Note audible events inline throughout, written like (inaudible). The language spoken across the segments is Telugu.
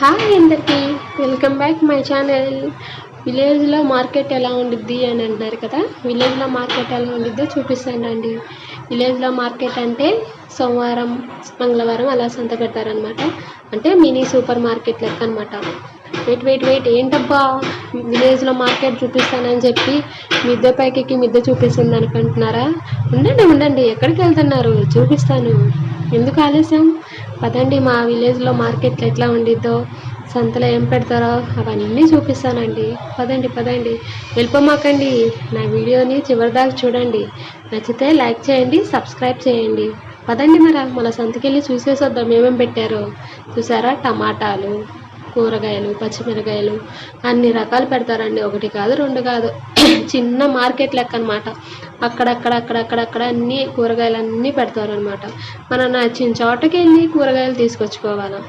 హాయ్ అందరికీ. వెల్కమ్ బ్యాక్ మై ఛానల్ విలేజ్లో మార్కెట్ ఎలా ఉండిద్ది అని అంటున్నారు కదా? విలేజ్లో మార్కెట్ ఎలా ఉండిద్దో చూపిస్తానండి విలేజ్లో మార్కెట్ అంటే సోమవారం మంగళవారం అలా సంత పెడతారనమాట అంటే మినీ సూపర్ మార్కెట్ లెక్క అనమాట వెయిట్ వెయిట్ వెయిట్ ఏంటబ్బా? విలేజ్లో మార్కెట్ చూపిస్తానని చెప్పి మిద్దె పైకి మిద్దె చూపిస్తుంది అనుకుంటున్నారా? ఉండండి ఉండండి. ఎక్కడికి వెళ్తున్నారు? చూపిస్తాను. ఎందుకు ఆలస్యం? పదండి మా విలేజ్లో మార్కెట్లో ఎట్లా ఉండిద్దో సంతలో ఏం పెడతారో అవన్నీ చూపిస్తానండి. పదండి పదండి. వెళ్ళిపోమాకండి. నా వీడియోని చివరిదాకా చూడండి. నచ్చితే లైక్ చేయండి సబ్స్క్రైబ్ చేయండి. పదండి మరి మన సంతకెళ్ళి చూసేసొద్దాం ఏమేమి పెట్టారో. చూసారా? టమాటాలు. కూరగాయలు పచ్చిమిరకాయలు అన్ని రకాలు పెడతారండి. ఒకటి కాదు రెండు కాదు. (clears throat) చిన్న మార్కెట్ లెక్క అనమాట అక్కడక్కడ అక్కడక్కడక్కడ అన్ని కూరగాయలు అన్నీ పెడతారనమాట. మనం నచ్చిన చోటకి వెళ్ళి కూరగాయలు తీసుకొచ్చుకోవాలి?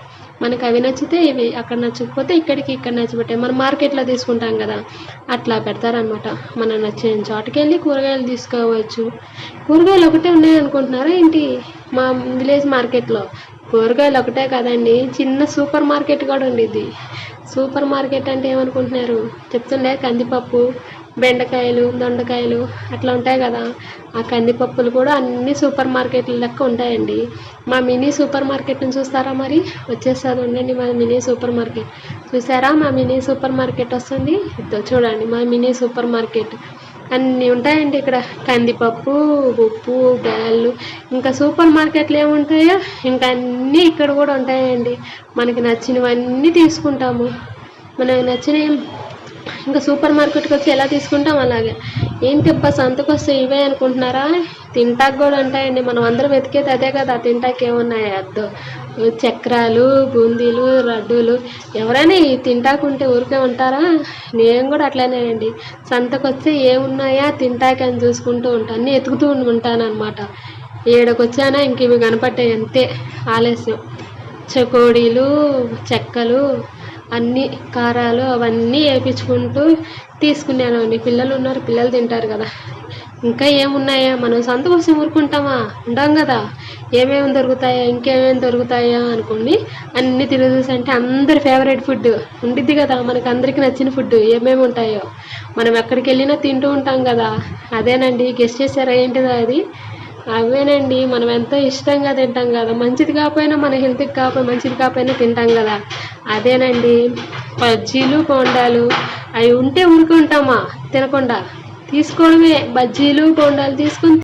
మనకు అవి నచ్చితే ఇవి అక్కడ నచ్చకపోతే ఇక్కడికి ఇక్కడ నచ్చిపెట్టే మనం మార్కెట్లో తీసుకుంటాం కదా. అట్లా పెడతారనమాట. మనం నచ్చిన చోటకి వెళ్ళి కూరగాయలు తీసుకోవచ్చు. కూరగాయలు ఒకటే ఉన్నాయి అనుకుంటున్నారా ఏంటి? మా విలేజ్ మార్కెట్లో కూరగాయలు ఒకటే కదండి. చిన్న సూపర్ మార్కెట్ కూడా ఉండేది. సూపర్ మార్కెట్ అంటే ఏమనుకుంటున్నారు? చెప్తుండే కందిపప్పు బెండకాయలు దొండకాయలు అట్లా ఉంటాయి కదా. ఆ కందిపప్పులు కూడా అన్ని సూపర్ మార్కెట్ల లెక్క ఉంటాయండి. మా మినీ సూపర్ మార్కెట్ని చూస్తారా మరి? వచ్చేస్తుంది ఉండండి మా మినీ సూపర్ మార్కెట్. చూసారా? మా మినీ సూపర్ మార్కెట్ వస్తుంది. ఇద్దో చూడండి మా మినీ సూపర్ మార్కెట్. అన్నీ ఉంటాయండి ఇక్కడ. కందిపప్పు ఉప్పు బ్యాళ్ళు ఇంకా సూపర్ మార్కెట్లు ఏముంటాయో ఇంకా అన్నీ ఇక్కడ కూడా ఉంటాయండి. మనకి నచ్చినవన్నీ తీసుకుంటాము. మనకు నచ్చినవి ఇంకా సూపర్ మార్కెట్కి వచ్చి ఎలా తీసుకుంటాం అలాగే? ఏంటి అబ్బా సంతకు వస్తే ఇవే అనుకుంటున్నారా? తింటాకు కూడా ఉంటాయండి మనం అందరం వెతికేది అదే కదా తింటాకి ఏమున్నాయి? అద్దు చక్రాలు బూందీలు రడ్డులు ఎవరైనా ఈ తింటాకుంటే ఊరికే ఉంటారా? నేను కూడా అట్లనే అండి. సంతకు వస్తే ఏమున్నాయా తింటాకి అని చూసుకుంటూ ఉంటాను. అన్నీ ఎతుకుతూ ఉంటాను అనమాట ఏడకొచ్చానా ఇంక ఇవి కనపడ్డాయి అంతే. ఆలస్యం. చకోడీలు చెక్కలు అన్నీ కారాలు అవన్నీ వేయించుకుంటూ తీసుకున్నానండి పిల్లలు ఉన్నారు పిల్లలు తింటారు కదా. ఇంకా ఏమున్నాయా? మనం సొంత కోసం ఊరుకుంటామా? ఉండం కదా. ఏమేమి దొరుకుతాయా? ఇంకేమేమి దొరుకుతాయా అనుకోండి అన్ని తిరుగుతూసి అంటే అందరి ఫేవరెట్ ఫుడ్ ఉండిద్ది కదా. మనకు అందరికీ నచ్చిన ఫుడ్ ఏమేమి ఉంటాయో. మనం ఎక్కడికి వెళ్ళినా తింటూ ఉంటాం కదా. అదేనండి. గెస్ట్ చేశారా ఏంటిదో అది? అవేనండి. మనం ఎంతో ఇష్టంగా తింటాం కదా. మంచిది కాకపోయినా మన హెల్త్కి కాకపోయినా మంచిది కాకపోయినా తింటాం కదా. అదేనండి. బజ్జీలు బోండాలు అవి ఉంటే ఊరుకుంటామా? తినకుండా. తీసుకోవడమే. బజ్జీలు బోండాలు తీసుకుని